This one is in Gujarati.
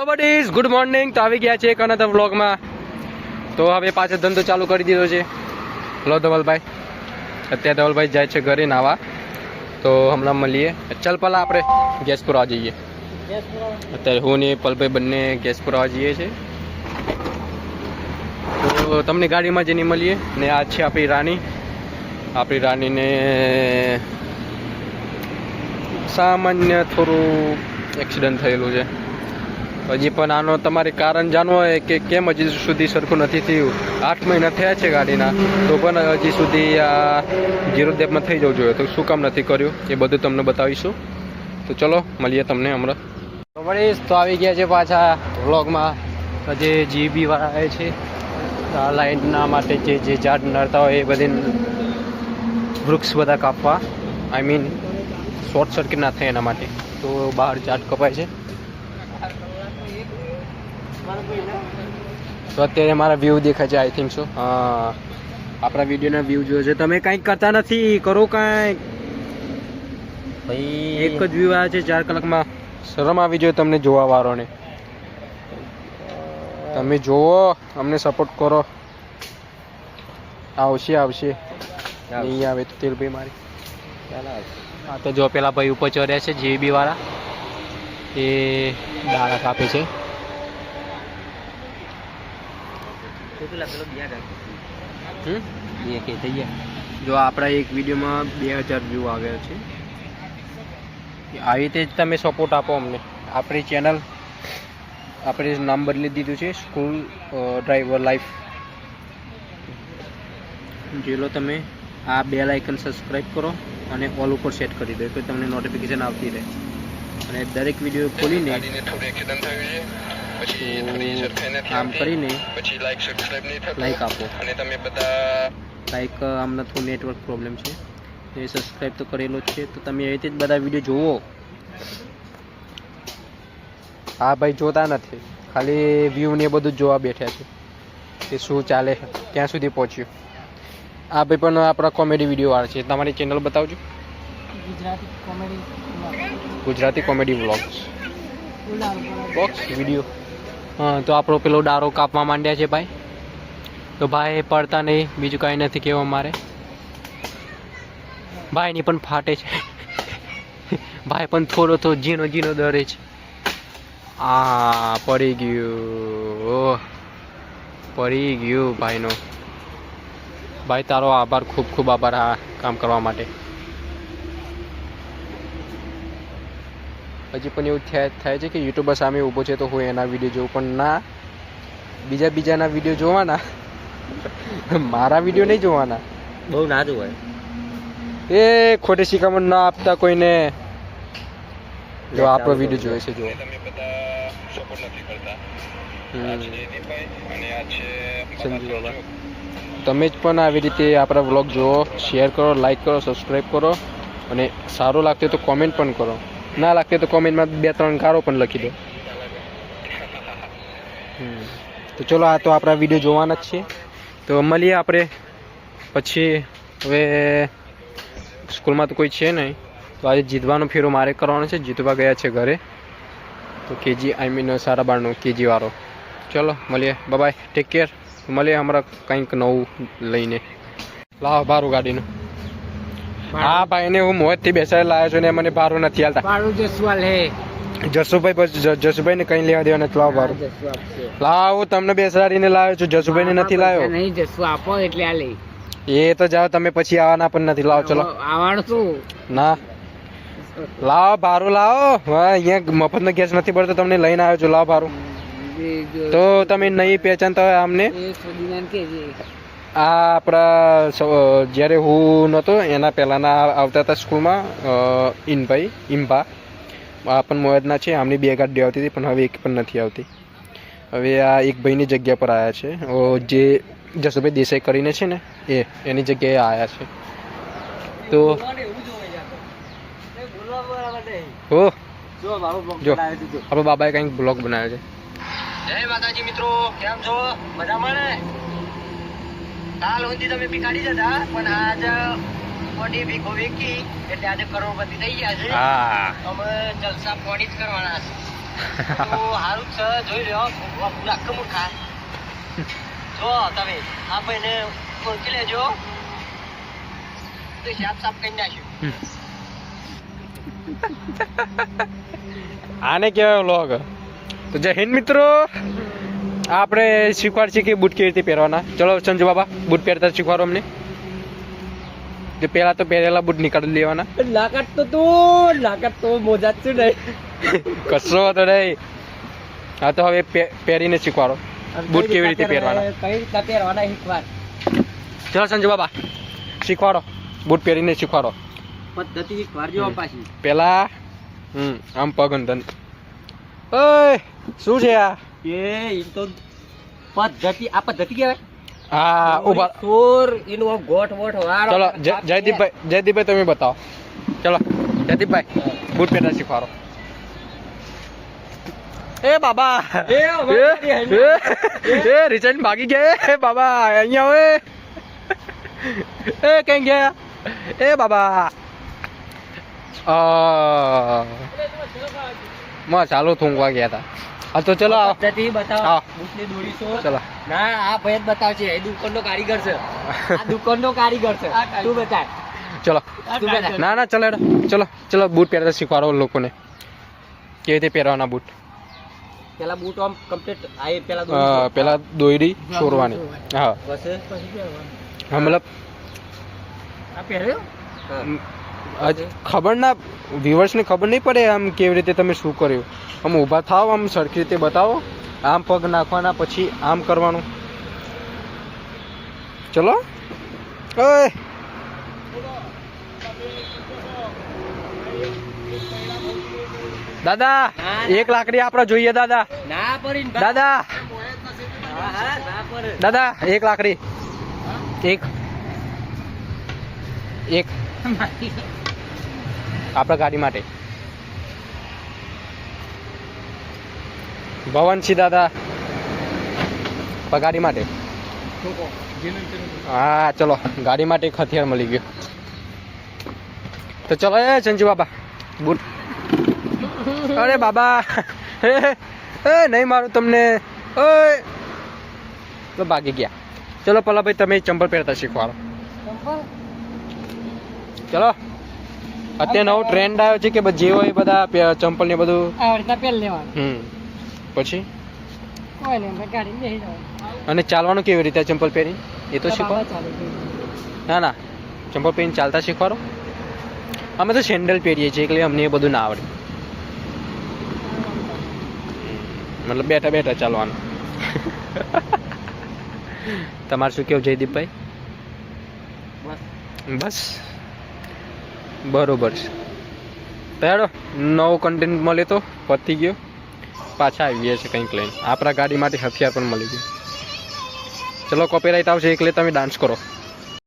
હેલો બડીઝ ગુડ મોર્નિંગ તો આવી ગયા છે એક અનધર વ્લોગમાં તો હવે પાછો ધંધો ચાલુ કરી દીધો છે. હેલો ધવલભાઈ. અત્યારે ધવલભાઈ જાય છે ઘરે નાવા. તો હમણાં મળીએ. ચાલ પહેલાં આપણે ગેસ આવી જઈએ. અત્યારે હું ને પલભાઈ બંને ગેસ પુરવા જઈએ છીએ તો તમને ગાડીમાં જઈને મળીએ. ને આ છે આપણી રાણી આપણી રાણીને સામાન્ય થોડું એક્સિડન્ટ થયેલું છે. હજી પણ આનો તમારે કારણ જાણવું હોય કે કેમ હજી સુધી સરખું નથી થયું. આઠ મહિના થયા છે ગાડીના, તો પણ હજી સુધી આ જીરો ડેપમાં થઈ જવું જોઈએ. તો શું કામ નથી કર્યું? એ બધું તમને બતાવીશું. તો ચલો, મળીએ તમને હમણાં. તો તો આવી ગયા છે પાછા વ્લોગમાં. હજી જીબી વાળા આવે છે. આ લાઇટના માટે જે જે ઝાડ નડતા હોય એ બધી વૃક્ષ બધા કાપવા. આઈ મીન શોર્ટ સર્કિટ ના થાય એના માટે. તો બહાર ઝાડ કપાય છે. તો અત્યારે મારા વ્યૂ દેખાય છે આઈ થિંક સો હા. આપણા વિડીયોના વ્યૂ જોયો છે. તમે કંઈક કરતા નથી. કરો કાંઈક. ભાઈ એક જ વ્યૂ આવ્યા છે ચાર કલાકમાં. શરમ આવી જોઈએ તમને જોવા વાળોને. તમે જોવો અમને સપોર્ટ કરો. આવશે આવશે. નહીં આવે તો તેલભાઈ મારી. હા તો જો પેલા ભાઈ ઉપર ચડ્યા છે જીબી વાળા એ દાણા કાપે છે. હમ? જો આપણા એક વિડીયોમાં બે હજાર વ્યૂ આવ્યા છે. આવી રીતે જ તમે સપોર્ટ આપો અમને. આપણી ચેનલ આપણે નામ બદલી દીધું છે સ્કૂલ ડ્રાઈવર લાઈફ જે લો તમે આ બે લાઇકન સબસ્ક્રાઈબ કરો અને ઓલ ઉપર સેટ કરી દો તો તમને નોટિફિકેશન આવતી રહે. અને દરેક વીડિયો ખોલીને તો આમ કરીને પછી લાઈક સબસ્ક્રાઇબ નહીં થતું લાઈક આપો. અને તમે બધા લાઈક આમને થોડું નેટવર્ક પ્રોબ્લેમ છે. એ સબસ્ક્રાઈબ તો કરેલો જ છે. તો તમે એ રીતે જ બધા વીડિયો જુઓ. હા ભાઈ જોતા નથી. ખાલી વ્યૂ ને એ બધું જ જોવા બેઠા છે. કે શું ચાલે ક્યાં સુધી પહોંચ્યું? આ ભાઈ પણ આપણા કોમેડી વીડિયો વાળા છે. તમારી ચેનલ બતાવજો. Gujarati comedy Gujarati comedy vlogs box video તો આપણો પેલો ડારો કાપવા માંડ્યા છે ભાઈ. તો ભાઈ પડતા નહીં, બીજું કાંઈ નથી કહેવા મારે. ભાઈની પણ ફાટે છે. ભાઈ પણ થોડો થોડો ઝીણો ઝીણો દરે છે. આ પડી ગયું. પડી ગયું ભાઈનો. ભાઈ તારો આભાર, ખૂબ ખૂબ આભાર આ કામ કરવા માટે. હજી પણ એવું થાય થાય છે કે યુટ્યુબર સામે ઊભો છે તો હું એના વીડિયો જોઉં પણ ના. બીજા બીજાના વીડિયો જોવાના. મારા વીડિયો નહીં જોવાના. બહુ ના જોવાય. એ ખોટી શિખામણ ના આપતા કોઈને. જો આપણો વીડિયો જોયો છે જો. તમે જ પણ આવી રીતે આપણા વ્લોગ જુઓ. શેર કરો લાઈક કરો સબસ્ક્રાઈબ કરો. અને સારું લાગતું તો કોમેન્ટ પણ કરો. ના લાગતી તો કોમેન્ટમાં બે ત્રણ ગારો પણ લખી દો. તો ચલો, આ તો આપણા વીડિયો જોવાના જ છે. તો મળીએ આપણે પછી. હવે સ્કૂલમાં તો કોઈ છે નહીં. તો આજે જીતવાનો ફેરો મારે કરવાનો છે. જીતવા ગયા છે ઘરે. તો કેજી આઈ મીન સારા બારનો કેજી વાળો. ચલો, મળીએ. બાય ટેક કેર મળીએ હમણાં કંઈક નવું લઈને. લાવ બારું ગાડીનું. હા ભાઈને હું મોજથી બેસાડી લાવ્યો છું ને મને ભારું નથી હાલતા. પાડું જસવાલ હે. જસુભાઈ બસ જ- જસુભાઈને કંઈ લેવા દેવા નથી લાવ જસુ લાવ હું તમને બેસાડીને લાવ્યો છું જસુભાઈને નથી લાવ્યો નહીં જસુ આપો એટલે આ લઈ એ તો જાઓ તમે પછી આવવાના પણ નથી લાવો ચલો. આવવાનું શું? ના. લાવો ભારું લાવો. હા અહીંયા મફતનો ગેસ નથી પડતો તમને લઈને આવ્યો છું લાવો ભારું. તો તમે નહીં પહેચાનતા હોય આમને? કેજે. આ આપણા જ્યારે હું નહોતો એના પહેલાંના આવતા હતા સ્કૂલમાં ઇનભાઈ ઇમ્ભા આ પણ મોયદના છે, આમની બે ગાડી આવતી હતી, પણ હવે એક પણ નથી આવતી. હવે આ એક ભાઈની જગ્યા પર આવ્યા છે. જે જસુભાઈ દેસાઈ કરીને છે ને, એ, એની જગ્યાએ આવ્યા છે. તો હો, જો આપણો બાબાએ કંઈક બ્લોગ બનાવ્યો છે. જય માતાજી મિત્રો, કેમ છો? મજામાં ને? કાલ સુધી તમે ભિખારી જતા પણ આજ મોટી ભીખો વેકી એટલે આજે કરોડપતિ થઈ ગયા છે. અમે જલસા પોણી જ કરવાના છે. તો સારું જ છે જોઈ લ્યો નાખ મૂર્ખા. જો તમે આ ભાઈને ઓળખી લેજો. તો સાફ સાફ કરી નાખ્યું. આને કહેવાય વ્લોગ તો જય હિન્દ મિત્રો. આપણે શીખવાડશે કે બૂટ કેવી રીતે પહેરવાના? ચલો સંજુ બાબા બૂટ પહેરતા શીખવાડો અમને. જે પહેલા તો પહેરેલા બૂટ નીકાળી લેવાના. લાકડ તો તું લાકડ તો મોજા જ નહીં. કશો તો નહીં. હા તો હવે પહેરીને શીખવાડો. બૂટ કેવી રીતે પહેરવાના? કઈ રીતે પહેરવાના શીખવાડ. ચલો સંજુ બાબા શીખવાડો. બૂટ પહેરીને શીખવાડો. પદ્ધતિ શીખવાડજો. પાછી. પેલા હમ આમ પગ અંતન ઓય શું છે આ? એ ઈ તો પદ્ધતિ આ પદ્ધતિ કહેવાય હા ઊભા ચોર એનું આમ ગોઠ વોઠ વાળો ચલો જય- જયદીપભાઈ જયદીપભાઈ તમે બતાવો ચલો જયદીપભાઈ બૂટ પહેરતા શીખવાડો એ બાબા એ, એ અમારી એ, એ રિચાર્જ ભાગી ગયા એ બાબા અહીંયા હવે એ કઈ ગયા એ બાબા આ માં ચાલો થૂંકવા ગયા હતા હા તો ચલો. પદ્ધતિ બતાવો. બૂટની દોરી ચલો. ના આ ભેદ બતાવશે એ દુકાનનો કારીગર છે. આ દુકાનનો કારીગર છે. તું બતાય. ચલો. ના ના ચલો. ચલો ચલો બૂટ પહેરતા શીખવાડો લોકોને. કેવી રીતે પહેરવાના બૂટ? પેલા બૂટ આમ કમ્પ્લીટ આ પેલા પેલા દોયડી છોરવાની હા. પછી? હા મતલબ આ પહેર્યો? ખબર ના વ્યુઅર્સને ખબર નહીં પડે આમ કેવી રીતે તમે શું કર્યું. આમ ઊભા થાવ આમ સરખી રીતે બતાવો. આમ પગ નાખવાના પછી આમ કરવાનું. ચલો. ઓય. દાદા એક લાકડી આપણે જોઈએ દાદા. દાદા. દાદા એક લાકડી. એક. એક. આપણા ગાડી માટે. ભવનસિંહ દાદા ગાડી માટે. હા ચલો ગાડી માટે એક હથિયાર મળી ગયું. તો ચલો એ સંજુ બાબા બુટ અરે બાબા એ નહીં મારું તમને. ઓય. તો ભાગી ગયા. ચલો પેલા ભાઈ તમે ચંપલ પહેરતા શીખવાડો. ચલો. અત્યારે નવો ટ્રેન્ડ આવ્યો છે કે જે હોય એ બધા ચંપલ ને બધું? આ રીતના પહેરી લેવાનું. હમ. પછી? કોઈ નહીં ગાડી બેસી જવાનું અને ચાલવાનું કેવી રીતે ચંપલ પહેરી? એ તો શીખવા ના ના. ચંપલ પહેરીને ચાલતા શીખવાડો. અમે તો સેન્ડલ પહેરીએ છીએ એટલે અમને એ બધું ના આવડે. મતલબ બેઠા બેઠા ચાલવાનું. તમારે શું કેવું જયદીપભાઈ? બસ. બરોબર છે. તો નવો કન્ટેન્ટ મળે તો પતી ગયો. પાછા આવી ગયા છે કંઈક લઈને. આપણા ગાડી માટે હથિયાર પણ મળી ગયું. ચલો કોપીરાઇટ આવશે એટલે તમે ડાન્સ કરો.